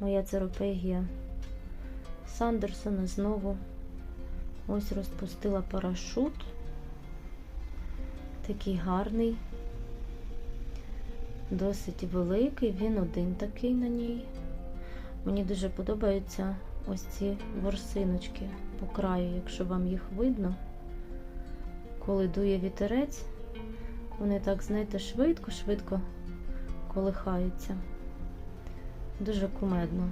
моя церопегія Сандерсона знову ось розпустила парашут. Такий гарний, досить великий, він один такий на ній. Мені дуже подобаються ось ці ворсиночки по краю, якщо вам їх видно. Коли дує вітерець, вони так, знаєте, швидко-швидко колихаються. Дуже кумедно.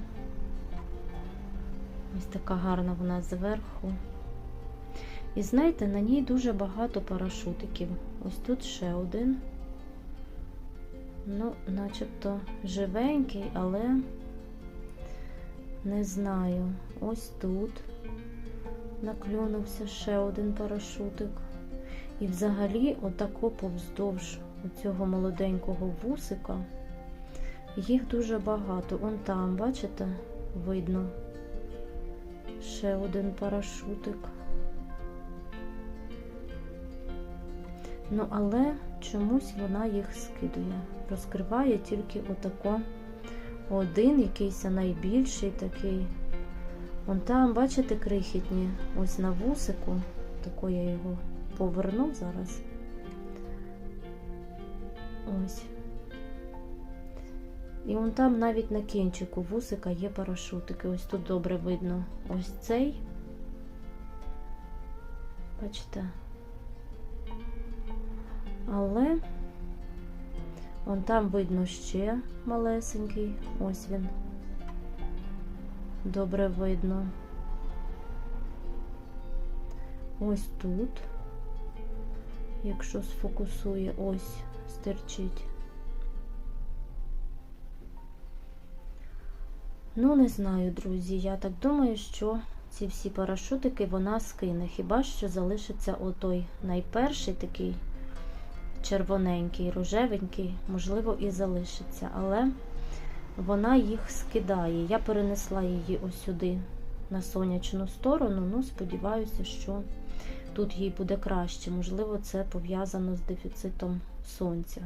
Ось така гарна вона зверху. І знаєте, на ній дуже багато парашутиків. Ось тут ще один. Ну, начебто живенький, але не знаю. Ось тут наклюнувся ще один парашутик. І взагалі, отако повздовж цього молоденького вусика, їх дуже багато. Он там, бачите, видно ще один парашутик. Ну, але чомусь вона їх скидує. Розкриває тільки отако один, якийсь найбільший такий. Вон там, бачите, крихітні, ось на вусику. Тако я його поверну зараз. Ось. І вон там навіть на кінчику вусика є парашутики. Ось тут добре видно. Ось цей. Бачите? Але вон там видно ще малесенький. Ось він. Добре видно. Ось тут, якщо сфокусує, ось стерчить. Ну, не знаю, друзі. Я так думаю, що ці всі парашутики вона скине. Хіба що залишиться отой найперший такий червоненький, рожевенький, можливо, і залишиться. Але вона їх скидає. Я перенесла її ось сюди, на сонячну сторону. Ну, сподіваюся, що тут їй буде краще. Можливо, це пов'язано з дефіцитом сонця.